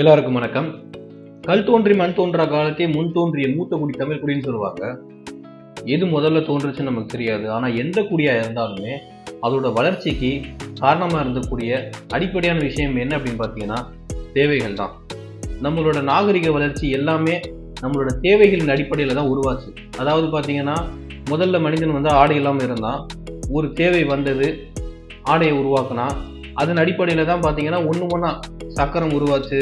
எல்லாருக்கும் வணக்கம். கல் தோன்றி மண் தோன்றா காலத்தே முன் தோன்றிய மூத்த குடி தமிழ் குடின்னு சொல்லுவாங்க. எது முதல்ல தோன்றுச்சுன்னு நமக்கு தெரியாது. ஆனால் எந்த குடியாக இருந்தாலுமே அதோட வளர்ச்சிக்கு காரணமாக இருந்தக்கூடிய அடிப்படையான விஷயம் என்ன அப்படின்னு பார்த்தீங்கன்னா தேவைகள் தான். நம்மளோட நாகரிக வளர்ச்சி எல்லாமே நம்மளோட தேவைகளின் அடிப்படையில் தான் உருவாச்சு. அதாவது பார்த்தீங்கன்னா முதல்ல மனிதன் வந்து ஆடை இல்லாமல் இருந்தான். ஒரு தேவை வந்தது ஆடையை உருவாக்குனா அதன் அடிப்படையில் தான் பார்த்தீங்கன்னா ஒன்று ஒன்றா சக்கரம் உருவாச்சு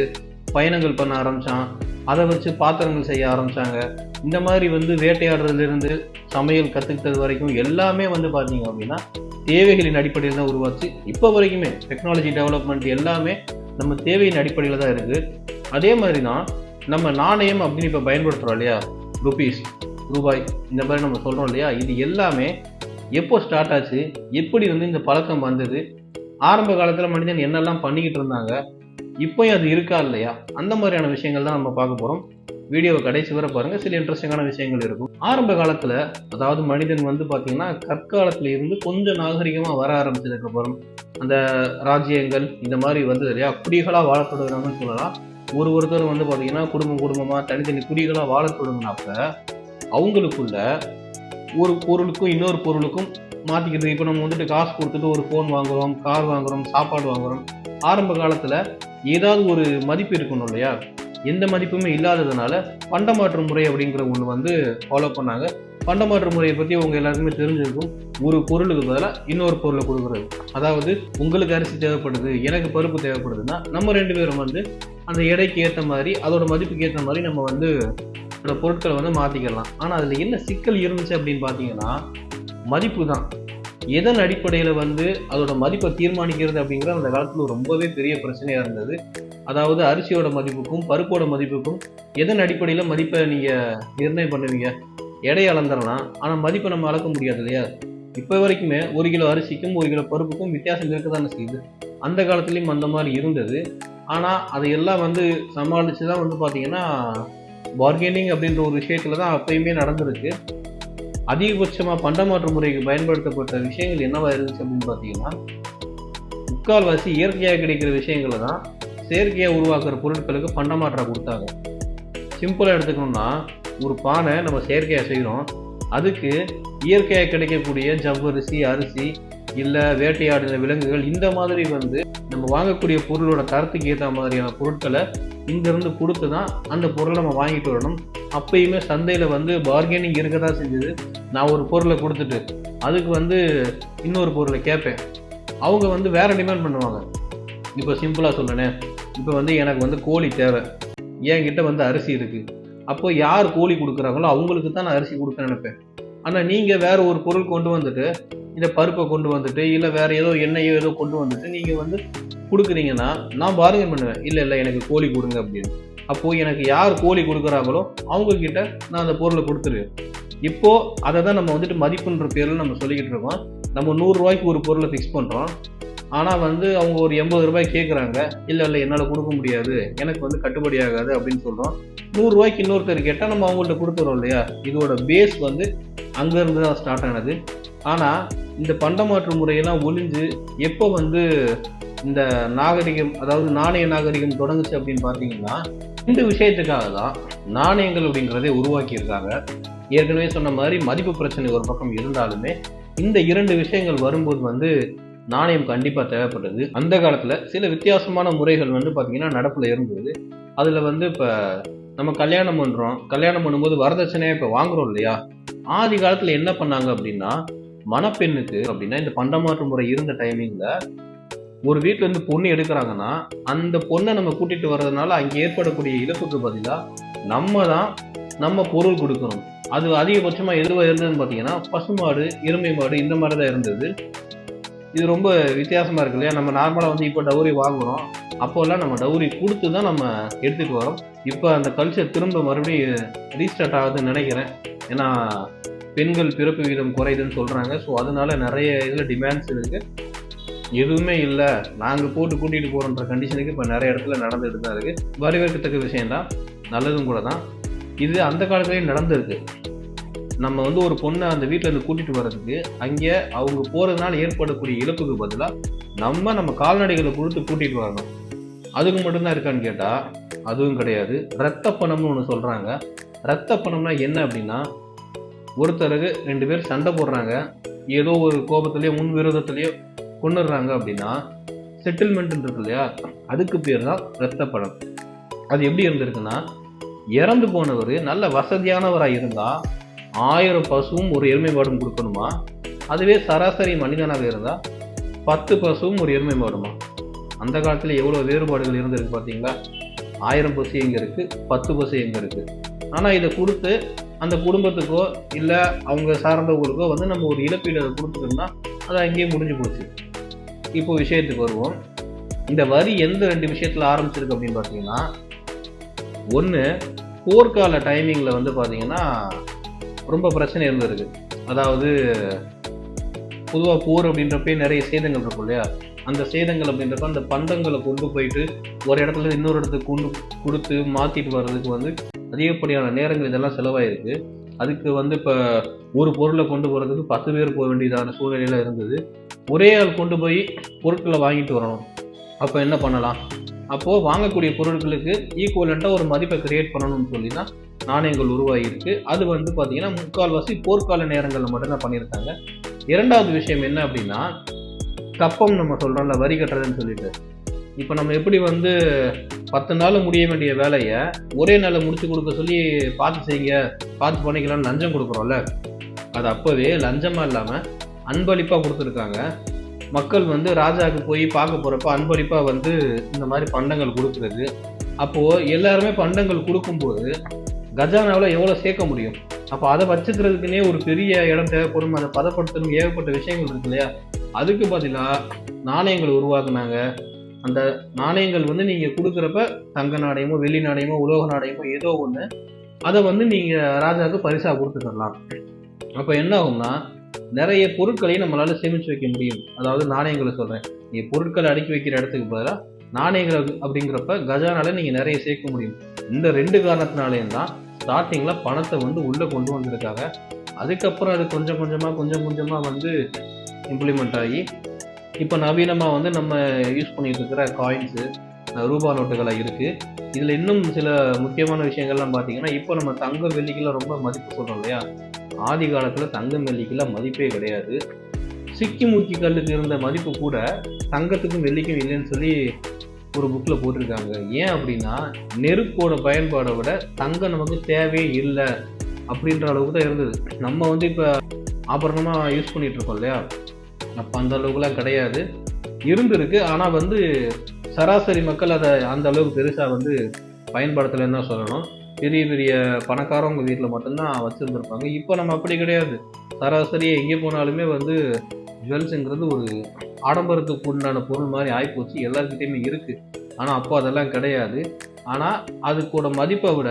பயணங்கள் பண்ண ஆரம்பிச்சான். அதை வச்சு பாத்திரங்கள் செய்ய ஆரம்பித்தாங்க இந்த மாதிரி வந்து வேட்டையாடுறதுலேருந்து சமையல் கற்றுக்கிட்டது வரைக்கும் எல்லாமே வந்து பார்த்தீங்க அப்படின்னா தேவைகளின் அடிப்படையில் தான் உருவாச்சு. இப்போ வரைக்குமே டெக்னாலஜி டெவலப்மெண்ட் எல்லாமே நம்ம தேவையின் அடிப்படையில் தான் இருக்குது அதே மாதிரி தான் நம்ம நாணயம் அப்படின்னு இப்போ பயன்படுத்துகிறோம் இல்லையா? ருபீஸ் ரூபாய் இந்த மாதிரி நம்ம சொல்கிறோம் இல்லையா? இது எல்லாமே எப்போ ஸ்டார்ட் ஆச்சு? எப்படி வந்து இந்த பழக்கம் வந்தது? ஆரம்ப காலத்தில் மனிதன் என்னெல்லாம் பண்ணிக்கிட்டு இருந்தாங்க? இப்போயும் அது இருக்கா இல்லையா? அந்த மாதிரியான விஷயங்கள் தான் நம்ம பார்க்க போகிறோம் வீடியோவை கடைசி வர பாருங்க. சில இன்ட்ரெஸ்டிங்கான விஷயங்கள் இருக்கும். ஆரம்ப காலத்தில் அதாவது மனிதன் வந்து பார்த்திங்கன்னா கற்காலத்துல இருந்து கொஞ்சம் நாகரிகமாக வர ஆரம்பிச்சதுக்கு அப்புறம் அந்த ராஜ்யங்கள் இந்த மாதிரி வந்தது இல்லையா குடிகளாக வாழத் சொல்லலாம். ஒரு ஒருத்தர் வந்து பார்த்திங்கன்னா குடும்பம் குடும்பமாக தனித்தனி குடிகளாக வாழத் தொடங்கினப்ப அவங்களுக்குள்ள ஒரு பொருளுக்கும் இன்னொரு பொருளுக்கும் மாற்றிக்கிறது இப்போ நம்ம வந்துட்டு காசு கொடுத்துட்டு ஒரு ஃபோன் வாங்குறோம் கார் வாங்குறோம் சாப்பாடு வாங்குறோம். ஆரம்ப காலத்தில் ஏதாவது ஒரு மதிப்பு இருக்கணும் இல்லையா? எந்த மதிப்புமே இல்லாததுனால பண்டமாற்று முறை அப்படிங்கிற ஒன்று வந்து ஃபாலோ பண்ணாங்க. பண்டமாற்று முறையை பற்றி உங்கள் எல்லாருக்குமே தெரிஞ்சிருக்கும். ஒரு பொருளுக்கு பதிலாக இன்னொரு பொருளை கொடுக்குறது. அதாவது உங்களுக்கு அரிசி தேவைப்படுது எனக்கு பருப்பு தேவைப்படுதுன்னா நம்ம ரெண்டு பேரும் வந்து அந்த எடைக்கு ஏற்ற மாதிரி அதோட மதிப்புக்கு ஏற்ற மாதிரி நம்ம வந்து அந்த பொருட்களை வந்து மாற்றிக்கலாம் ஆனால் அதில் என்ன சிக்கல் இருந்துச்சு அப்படின்னு பார்த்தீங்கன்னா மதிப்பு தான் எதன் அடிப்படையில் வந்து அதோட மதிப்பை தீர்மானிக்கிறது அப்படிங்கிறது அந்த காலத்தில் ரொம்பவே பெரிய பிரச்சனையாக இருந்தது. அதாவது அரிசியோட மதிப்புக்கும் பருப்போட மதிப்புக்கும் எதன் அடிப்படையில் மதிப்பை நீங்கள் நிர்ணயம் பண்ணுவீங்க? எடையை அளந்துடலாம். ஆனால் மதிப்பை நம்ம அளக்க முடியாது இல்லையா? இப்போ வரைக்குமே ஒரு கிலோ அரிசிக்கும் ஒரு கிலோ பருப்புக்கும் வித்தியாசம் இருக்க தானே செய்யுது. அந்த காலத்துலேயும் அந்த மாதிரி இருந்தது. ஆனால் அதையெல்லாம் வந்து சமாளித்து தான் வந்து பார்த்திங்கன்னா பார்கெனிங் அப்படின்ற ஒரு விஷயத்தில் தான் அப்பயுமே நடந்திருக்கு. அதிகபட்சமாக பண்டமாற்று முறைக்கு பயன்படுத்தப்பட்ட விஷயங்கள் என்னவா இருந்துச்சு அப்படின்னு பார்த்தீங்கன்னா முக்கால்வாசி இயற்கையாக கிடைக்கிற விஷயங்களை தான் செயற்கையாக உருவாக்குற பொருட்களுக்கு பண்டமாற்றாக கொடுத்தாங்க. சிம்பிளாக எடுத்துக்கணும்னா ஒரு பானை நம்ம செயற்கையாக செய்கிறோம் அதுக்கு இயற்கையாக கிடைக்கக்கூடிய ஜவ்வரிசி அரிசி இல்லை வேட்டையாடின விலங்குகள் இந்த மாதிரி வந்து நம்ம வாங்கக்கூடிய பொருளோட தரத்துக்கு ஏற்ற மாதிரியான பொருட்களை இங்கேருந்து கொடுத்து தான் அந்த பொருளை நம்ம வாங்கிட்டு வரணும். அப்பயுமே சந்தையில் வந்து பார்கெனிங் இருக்க தான் செஞ்சது. நான் ஒரு பொருளை கொடுத்துட்டு அதுக்கு வந்து இன்னொரு பொருளை கேட்பேன். அவங்க வந்து வேறு டிமாண்ட் பண்ணுவாங்க. இப்போ சிம்பிளாக சொல்லணேன் இப்போ வந்து எனக்கு வந்து கோழி தேவை. என்கிட்ட வந்து அரிசி இருக்குது அப்போ யார் கோழி கொடுக்குறாங்களோ அவங்களுக்கு தான் நான் அரிசி கொடுக்க நினைப்பேன். ஆனால் நீங்கள் வேறு ஒரு பொருள் கொண்டு வந்துட்டு இந்த பருப்பை கொண்டு வந்துட்டு இல்லை வேற ஏதோ எண்ணெயோ ஏதோ கொண்டு வந்துட்டு நீங்கள் வந்து கொடுக்குறீங்கன்னா நான் பார்கன் பண்ணுவேன். இல்லை இல்லை எனக்கு கோழி கொடுங்க அப்படின்னு. அப்போது எனக்கு யார் கோழி கொடுக்குறாங்களோ அவங்க கிட்ட நான் அந்த பொருளை கொடுத்துருவேன். இப்போ அதை தான் நம்ம வந்துட்டு மதிப்புன்ற பேரில் நம்ம சொல்லிக்கிட்டு இருக்கோம். நம்ம நூறுரூவாய்க்கு ஒரு பொருளை ஃபிக்ஸ் பண்ணுறோம் ஆனால் வந்து அவங்க ஒரு எண்பது ரூபாய் கேட்குறாங்க இல்லை இல்லை என்னால் கொடுக்க முடியாது. எனக்கு வந்து கட்டுப்படி ஆகாது அப்படின்னு சொல்கிறோம் நூறுரூவாய்க்கு இன்னொருத்தர் கேட்டால் நம்ம அவங்கள்ட்ட கொடுத்துறோம் இல்லையா? இதோட பேஸ் வந்து அங்கேருந்து தான் ஸ்டார்ட் ஆனது. ஆனால் இந்த பண்டமாற்று முறையெல்லாம் ஒளிஞ்சு எப்போ வந்து இந்த நாகரிகம் அதாவது நாணய நாகரிகம் தொடங்குச்சு அப்படின்னு பார்த்தீங்கன்னா இந்த விஷயத்துக்காக தான் நாணயங்கள் அப்படிங்கிறதே உருவாக்கியிருக்காங்க. ஏற்கனவே சொன்ன மாதிரி மதிப்பு பிரச்சனை ஒரு பக்கம் இருந்தாலுமே இந்த இரண்டு விஷயங்கள் வரும்போது வந்து நாணயம் கண்டிப்பாக தேவைப்பட்டது அந்த காலத்தில் சில வித்தியாசமான முறைகள் வந்து பார்த்திங்கன்னா நடப்பில் இருந்தது. அதில் வந்து இப்போ நம்ம கல்யாணம் பண்ணுறோம் கல்யாணம் பண்ணும்போது வரதட்சணையாக இப்போ வாங்குறோம் இல்லையா? ஆதி காலத்தில் என்ன பண்ணாங்க அப்படின்னா மணப்பெண்ணுக்கு அப்படின்னா இந்த பண்டமாற்று முறை இருந்த டைமிங்கில் ஒரு வீட்டில் இருந்து பொண்ணு எடுக்கிறாங்கன்னா அந்த பொண்ணை நம்ம கூட்டிட்டு வர்றதுனால அங்கே ஏற்படக்கூடிய இழப்புக்கு பதிலாக நம்ம தான் நம்ம பொருள் கொடுக்கணும். அது அதிகபட்சமாக எதுவாக இருந்ததுன்னு பார்த்தீங்கன்னா பசுமாடு எருமை மாடு இந்த மாதிரி தான் இருந்தது. இது ரொம்ப வித்தியாசமாக இருக்கு இல்லையா? நம்ம நார்மலாக வந்து இப்போ டவுரி வாங்குறோம். அப்போல்லாம் நம்ம டவுரி கொடுத்து தான் நம்ம எடுத்துகிட்டு வரோம். இப்போ அந்த கல்ச்சர் திரும்ப மறுபடியும் ரீஸ்டார்ட் ஆகுதுன்னு நினைக்கிறேன். ஏன்னா பெண்கள் பிறப்பு விகிதம் குறையுதுன்னு சொல்கிறாங்க ஸோ அதனால நிறைய இதில் டிமாண்ட்ஸ் இருக்குது எதுவுமே இல்லை. நாங்கள் போட்டு கூட்டிகிட்டு போகிறோன்ற கண்டிஷனுக்கு இப்போ நிறைய இடத்துல நடந்துட்டு தான் இருக்குது வரவேற்கத்தக்க விஷயந்தான் நல்லதும் கூட தான். இது அந்த காலத்துலேயும் நடந்திருக்கு. நம்ம வந்து ஒரு பொண்ணை அந்த வீட்டில் இருந்து கூட்டிகிட்டு வர்றதுக்கு அங்கே அவங்க போகிறதுனால ஏற்படக்கூடிய இழப்புக்கு பதிலாக நம்ம நம்ம கால்நடைகளை கொடுத்து கூட்டிகிட்டு வரணும். அதுக்கு மட்டும்தான் இருக்கான்னு கேட்டால் அதுவும் கிடையாது. ரத்த பணம்னு ஒன்று சொல்கிறாங்க ரத்த பணம்னா என்ன அப்படின்னா ஒருத்தருக்கு ரெண்டு பேர் சண்டை போடுறாங்க. ஏதோ ஒரு கோபத்திலேயோ முன் விரோதத்திலேயோ கொண்டுடுறாங்க அப்படின்னா செட்டில்மெண்ட் இருக்கு இல்லையா? அதுக்கு பேர் தான் ரத்த அது எப்படி இருந்திருக்குன்னா இறந்து போனவர் நல்ல வசதியானவராக இருந்தால் ஆயிரம் பசுவும் ஒரு எருமை மாடும் கொடுக்கணுமா? அதுவே சராசரி மனிதனாக இருந்தால் பத்து பசுவும் ஒரு எருமை மாடுமா? அந்த காலத்தில் எவ்வளோ வேறுபாடுகள் இருந்திருக்கு பார்த்தீங்களா ஆயிரம் பசு எங்கே இருக்குது பத்து பசு எங்கே இருக்குது ஆனால் இதை கொடுத்து அந்த குடும்பத்துக்கோ இல்லை அவங்க சார்ந்தவங்களுக்கோ வந்து நம்ம ஒரு இழப்பீடு அதை கொடுத்துட்டோம்னா அது அங்கேயே முடிஞ்சு போச்சு. இப்போ விஷயத்துக்கு வருவோம். இந்த வரி எந்த ரெண்டு விஷயத்தில் ஆரம்பிச்சிருக்கு அப்படின்னு பார்த்தீங்கன்னா ஒன்று போர்க்கால டைமிங்கில் வந்து பார்த்தீங்கன்னா ரொம்ப பிரச்சனை இருந்திருக்கு. அதாவது பொதுவாக போர் அப்படின்றப்பே நிறைய சேதங்கள் இருக்கும் இல்லையா? அந்த சேதங்கள் அப்படின்றப்ப அந்த பண்டங்களை கொண்டு போயிட்டு ஒரு இடத்துல இன்னொரு இடத்துக்கு கொண்டு கொடுத்து மாற்றிட்டு வர்றதுக்கு வந்து அதிகப்படியான நேரங்கள் இதெல்லாம் செலவாயிருக்கு. அதுக்கு வந்து இப்போ ஒரு பொருளை கொண்டு போகிறதுக்கு பத்து பேர் போக வேண்டியதான சூழ்நிலையில் இருந்தது. ஒரே ஆள் கொண்டு போய் பொருட்களை வாங்கிட்டு வரணும். அப்போ என்ன பண்ணலாம்? அப்போது வாங்கக்கூடிய பொருட்களுக்கு ஈக்குவலண்ட்டாக ஒரு மதிப்பை கிரியேட் பண்ணணும்னு சொல்லி தான் நாணயங்கள் உருவாகியிருக்கு. அது வந்து பார்த்திங்கன்னா முக்கால்வாசி போர்க்கால நேரங்களில் மட்டும்தான் பண்ணியிருக்காங்க. இரண்டாவது விஷயம் என்ன அப்படின்னா கப்பம் நம்ம சொல்கிறோம்ல வரி கட்டுறதுன்னு சொல்லிட்டு. இப்போ நம்ம எப்படி வந்து பத்து நாள் முடிய வேண்டிய வேலையை ஒரே நாளில் முடிச்சு கொடுக்க சொல்லி பார்த்து செய்யுங்க பார்த்து பண்ணிக்கலாம்னு லஞ்சம் கொடுக்குறோம்ல. அது அப்போவே லஞ்சமாக இல்லாமல் அன்பளிப்பாக கொடுத்துருக்காங்க. மக்கள் வந்து ராஜாவுக்கு போய் பார்க்க போகிறப்ப அன்பளிப்பாக வந்து இந்த மாதிரி பண்டங்கள் கொடுக்குறது. அப்போது எல்லாருமே பண்டங்கள் கொடுக்கும்போது கஜானாவில் எவ்வளோ சேர்க்க முடியும்? அப்போ அதை வச்சுக்கிறதுக்குனே ஒரு பெரிய இடம் தேவைப்படும். அதை பதப்படுத்தணும் ஏகப்பட்ட விஷயங்கள் இருக்கு இல்லையா? அதுக்கு பதிலாக நாணயங்கள் உருவாக்குனாங்க. அந்த நாணயங்கள் வந்து நீங்கள் கொடுக்குறப்ப தங்க நாணயமோ வெள்ளி நாணயமோ உலோக நாணயமோ ஏதோ ஒன்று அதை வந்து நீங்கள் ராஜாவுக்கு பரிசாக கொடுத்துக்கலாம் அப்போ என்ன ஆகும்னா நிறைய பொருட்களை நம்மளால் சேமித்து வைக்க முடியும். அதாவது நாணயங்களை சொல்கிறேன் நீங்கள் பொருட்களை அடுக்கி வைக்கிற இடத்துக்கு பதிலாக நாணயங்கள் அப்படிங்கிறப்ப கஜானால நீங்கள் நிறைய சேர்க்க முடியும். இந்த ரெண்டு காரணத்தினாலேயும் தான் ஸ்டார்டிங்கில் பணத்தை வந்து உள்ளே கொண்டு வந்திருக்காங்க அதுக்கப்புறம் அது கொஞ்சம் கொஞ்சமாக கொஞ்சம் கொஞ்சமாக வந்து இம்ப்ளிமெண்ட் ஆகி இப்போ நவீனமாக வந்து நம்ம யூஸ் பண்ணிட்டு இருக்கிற காயின்ஸு ரூபா நோட்டுகளாக இருக்குது இதில் இன்னும் சில முக்கியமான விஷயங்கள்லாம் பார்த்தீங்கன்னா இப்போ நம்ம தங்கம் வெள்ளிக்கெல்லாம் ரொம்ப மதிப்பு சொல்கிறோம் இல்லையா? ஆதி காலத்தில் தங்கம் வெள்ளிக்கெல்லாம் மதிப்பே கிடையாது. சிக்கி முக்கி கல்லுக்கு இருந்த மதிப்பு கூட தங்கத்துக்கும் வெள்ளிக்கும் இல்லைன்னு சொல்லி ஒரு புக்கில் போட்டிருக்காங்க. ஏன் அப்படின்னா நெருப்போட பயன்பாடை விட தங்கம் நமக்கு தேவையே இல்லை அப்படின்ற அளவுக்கு தான் இருந்தது. நம்ம வந்து இப்போ ஆபரணமாக யூஸ் பண்ணிட்டு இருக்கோம் இல்லையா? அப்போ அந்த அளவுக்குலாம் கிடையாது. இருந்திருக்கு. ஆனால் வந்து சராசரி மக்கள் அதை அந்த அளவுக்கு பெருசாக வந்து பயன்படுத்தலைன்னு தான் சொல்லணும். பெரிய பெரிய பணக்காரவங்க வீட்டில் மட்டும்தான் வச்சுருந்துருப்பாங்க. இப்போ நம்ம அப்படி கிடையாது. சராசரியாக எங்கே போனாலுமே வந்து ஜுவல்ஸுங்கிறது ஒரு ஆடம்பரத்துக்கு உண்டான பொருள் மாதிரி ஆகிப்போச்சு எல்லாருக்கிட்டேயுமே இருக்குது ஆனால் அப்போ அதெல்லாம் கிடையாது. ஆனால் அதுக்கூட மதிப்பை விட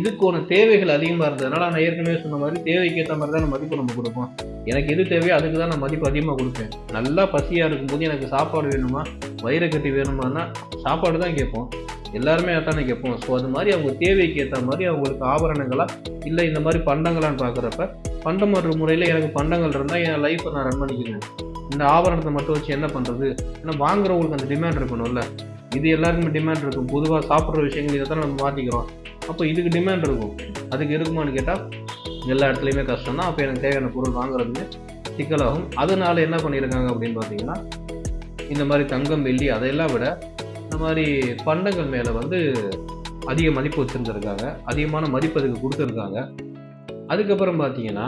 இதுக்கான தேவைகள் அதிகமாக இருந்ததுனால நான் ஏற்கனவே சொன்ன மாதிரி தேவைக்கு ஏற்ற மாதிரி தான் மதிப்பு நம்ம கொடுப்போம். எனக்கு எது தேவையோ அதுக்கு தான் நான் மதிப்பு அதிகமாக கொடுப்பேன். நல்லா பசியாக இருக்கும்போது எனக்கு சாப்பாடு வேணுமா? வயிறு கட்டி வேணுமான்னா சாப்பாடு தான் கேட்போம். எல்லாருமே அதானே கேட்போம். ஸோ அது மாதிரி அவங்க தேவைக்கு ஏற்ற மாதிரி அவங்களுக்கு ஆபரணங்களாக இல்லை இந்த மாதிரி பண்டங்களான்னு பார்க்குறப்ப பண்டம் பண்டமாற்று முறையில் எனக்கு பண்டங்கள் இருந்தால் என் லைஃப்பை நான் ரன் பண்ணிக்கிறேன் இந்த ஆபரணத்தை மட்டும் வச்சு என்ன பண்ணுறது ஏன்னா வாங்குறவங்களுக்கு அந்த டிமாண்ட் இருக்கணும்ல. இது எல்லாருக்குமே டிமாண்ட் இருக்கும். பொதுவாக சாப்பிட்ற விஷயங்கள் இதை தான் நம்ம மாற்றிக்கிறோம் அப்போ இதுக்கு டிமாண்ட் இருக்கும். அதுக்கு இருக்குமான்னு கேட்டால் எல்லா இடத்துலையுமே கஷ்டம் தான். அப்போ எனக்கு தேவையான பொருள் வாங்குறதுமே சிக்கலாகும். அதனால என்ன பண்ணியிருக்காங்க அப்படின்னு பார்த்தீங்கன்னா இந்த மாதிரி தங்கம் வெள்ளி அதையெல்லாம் விட இந்த மாதிரி பண்டங்கள் மேலே வந்து அதிக மதிப்பு வச்சுருந்துருக்காங்க. அதிகமான மதிப்பு அதுக்கு கொடுத்துருக்காங்க. அதுக்கப்புறம் பார்த்தீங்கன்னா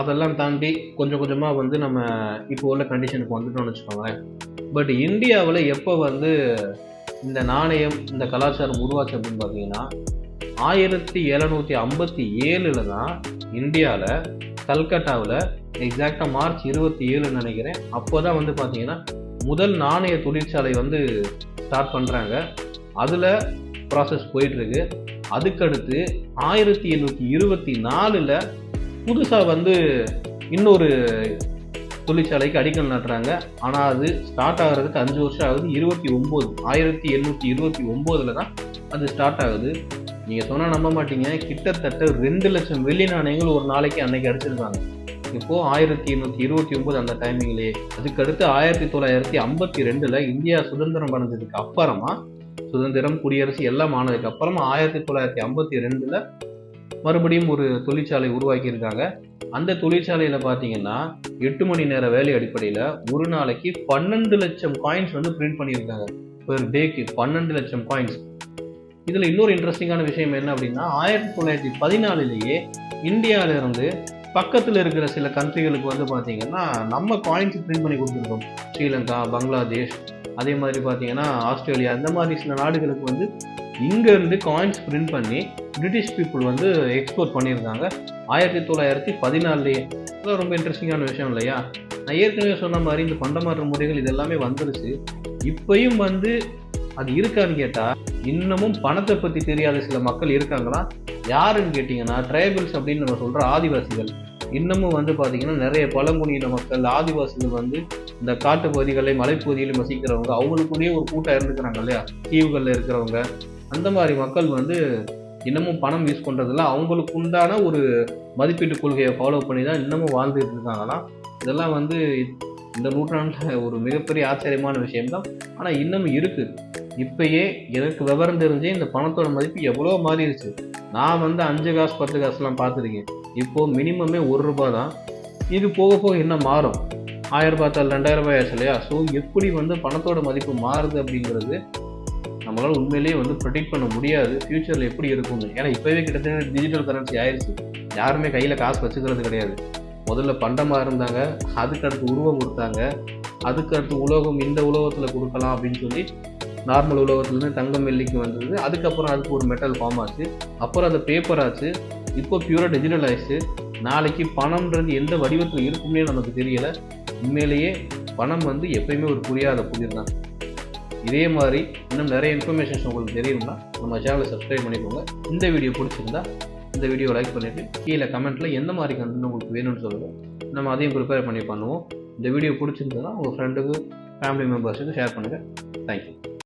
அதெல்லாம் தாண்டி கொஞ்சம் கொஞ்சமாக வந்து நம்ம இப்போ உள்ள கண்டிஷனுக்கு வந்துட்டோம்னு வச்சுக்கோங்களேன். பட் இந்தியாவில் எப்போ வந்து இந்த நாணயம் இந்த கலாச்சாரம் உருவாச்சு அப்படின்னு பார்த்தீங்கன்னா ஆயிரத்தி எழுநூற்றி ஐம்பத்தி ஏழில் தான் இந்தியாவில் கல்கட்டாவில் எக்ஸாக்டாக மார்ச் இருபத்தி ஏழுன்னு நினைக்கிறேன். அப்போ தான் வந்து பார்த்தீங்கன்னா முதல் நாணய தொழிற்சாலை வந்து ஸ்டார்ட் பண்ணுறாங்க அதில் ப்ராசஸ் போயிட்டுருக்கு. அதுக்கடுத்து ஆயிரத்தி எண்ணூற்றி இருபத்தி நாலில் புதுசாக வந்து இன்னொரு தொழிற்சாலைக்கு அடிக்கல் நாட்டுறாங்க. ஆனால் அது ஸ்டார்ட் ஆகிறதுக்கு அஞ்சு வருஷம் ஆகுது. இருபத்தி ஒம்பது ஆயிரத்தி எண்ணூற்றி இருபத்தி ஒம்போதில் தான் அது ஸ்டார்ட் ஆகுது. நீங்கள் சொன்னால் நம்ப மாட்டீங்க. கிட்டத்தட்ட ரெண்டு லட்சம் வெள்ளி நாணயங்கள் ஒரு நாளைக்கு அன்னைக்கு அடிச்சிருக்காங்க. இப்போது ஆயிரத்தி எண்ணூற்றி இருபத்தி ஒம்பது அந்த டைமிங்லேயே அதுக்கடுத்து ஆயிரத்தி தொள்ளாயிரத்தி ஐம்பத்தி ரெண்டில் இந்தியா சுதந்திரம் அடைஞ்சதுக்கு அப்புறமா சுதந்திரம் குடியரசு எல்லாம் ஆனதுக்கு அப்புறமா ஆயிரத்தி தொள்ளாயிரத்தி ஐம்பத்தி ரெண்டில் மறுபடியும் ஒரு தொழிற்சாலை உருவாக்கியிருக்காங்க. அந்த தொழிற்சாலையில பார்த்தீங்கன்னா எட்டு மணி நேர வேலை அடிப்படையில ஒரு நாளைக்கு பன்னெண்டு லட்சம் காயின்ஸ் வந்து பிரிண்ட் பண்ணியிருக்காங்க. பெர் டேக்கு பன்னெண்டு லட்சம் காயின்ஸ் இதுல இன்னொரு இன்ட்ரெஸ்டிங்கான விஷயம் என்ன அப்படின்னா ஆயிரத்தி தொள்ளாயிரத்தி பதினாலுலேயே இந்தியால இருந்து பக்கத்துல இருக்கிற சில கண்ட்ரிகளுக்கு வந்து பாத்தீங்கன்னா நம்ம காயின்ஸ் பிரிண்ட் பண்ணி கொடுத்துருக்கோம். ஸ்ரீலங்கா பங்களாதேஷ் அதே மாதிரி பார்த்தீங்கன்னா ஆஸ்திரேலியா இந்த மாதிரி சில நாடுகளுக்கு வந்து இங்கேருந்து காயின்ஸ் பிரிண்ட் பண்ணி பிரிட்டிஷ் பீப்புள் வந்து எக்ஸ்போர்ட் பண்ணியிருக்காங்க ஆயிரத்தி தொள்ளாயிரத்தி பதினாலுலேயே. இதெல்லாம் ரொம்ப இன்ட்ரெஸ்டிங்கான விஷயம் இல்லையா? நான் ஏற்கனவே சொன்ன மாதிரி இந்த பண்டமாற்ற முறைகள் இது எல்லாமே வந்துருச்சு. இப்பையும் வந்து அது இருக்கான்னு கேட்டால் இன்னமும் பணத்தை பற்றி தெரியாத சில மக்கள் இருக்காங்களா? யாருன்னு கேட்டிங்கன்னா ட்ரைபல்ஸ் அப்படின்னு நம்ம சொல்கிற ஆதிவாசிகள். இன்னமும் வந்து பார்த்திங்கன்னா நிறைய பழங்குடியின மக்கள் ஆதிவாசிகள் வந்து இந்த காட்டு பகுதிகளில் மலைப்பகுதிகளையும் வசிக்கிறவங்க அவங்களுக்குள்ளேயே ஒரு கூட்டம் இருந்துக்கிறாங்க இல்லையா? தீவுகளில் இருக்கிறவங்க. அந்த மாதிரி மக்கள் வந்து இன்னமும் பணம் யூஸ் பண்ணுறதில்ல அவங்களுக்கு உண்டான ஒரு மதிப்பீட்டு கொள்கையை ஃபாலோ பண்ணி தான் இன்னமும் வாழ்ந்துட்டு இருக்காங்கன்னா இதெல்லாம் வந்து இந்த நூற்றாண்டில் ஒரு மிகப்பெரிய ஆச்சரியமான விஷயம்தான். ஆனால் இன்னமும் இருக்குது இப்பயே எனக்கு விவரம் தெரிஞ்சே இந்த பணத்தோட மதிப்பு எவ்வளோ மாறிடுச்சு. நான் வந்து அஞ்சு காசு பத்து காசுலாம் பார்த்துருக்கேன். இப்போது மினிமமே ஒரு ரூபா தான் இது போக போக என்ன மாறும்? ஆயிரம் ரூபாய் தால் ரெண்டாயிரம் ரூபாய் ஆச்சு இல்லையா? ஸோ எப்படி வந்து பணத்தோட மதிப்பு மாறுது அப்படிங்கிறது நம்மளால் உண்மையிலேயே வந்து ப்ரொடெக்ட் பண்ண முடியாது. ஃப்யூச்சரில் எப்படி இருக்கும்னு. ஏன்னா இப்போவே கிட்டத்தட்ட டிஜிட்டல் கரன்சி ஆயிடுச்சு யாருமே கையில் காசு வச்சுக்கிறது கிடையாது. முதல்ல பண்டமாக இருந்தாங்க. அதுக்கு அடுத்து உருவம் கொடுத்தாங்க. அதுக்கு அடுத்து உலோகம் இந்த உலோகத்தில் கொடுக்கலாம் அப்படின்னு சொல்லி நார்மல் உலோகத்துலேருந்து தங்கம் வெள்ளிக்கு வந்தது. அதுக்கப்புறம் அதுக்கு ஒரு மெட்டல் ஃபார்ம் ஆச்சு. அப்புறம் அது பேப்பர் ஆச்சு. இப்போ பியூராக டிஜிட்டல் ஆயிடுச்சு நாளைக்கு பணம்ன்றது எந்த வடிவத்தில் இருக்கும்னே நமக்கு தெரியலை. உண்மையிலேயே பணம் வந்து எப்பயுமே ஒரு புரியாத புதிர் தான். இதே மாதிரி இன்னும் நிறைய இன்ஃபர்மேஷன்ஸ் உங்களுக்கு தெரியணும்னா நம்ம சேனலை சப்ஸ்கிரைப் பண்ணிக்கோங்க. இந்த வீடியோ பிடிச்சிருந்தா இந்த வீடியோ லைக் பண்ணிவிட்டு கீழே கமெண்ட்டில் எந்த மாதிரி கண்டென்ட் உங்களுக்கு வேணும்னு சொல்லுங்கள் நம்ம அதையும் ப்ரிப்பேர் பண்ணி பண்ணுவோம். இந்த வீடியோ பிடிச்சிருந்ததுன்னா உங்கள் ஃப்ரெண்டுக்கு ஃபேமிலி மெம்பர்ஸுக்கு ஷேர் பண்ணுங்கள் தேங்க்யூ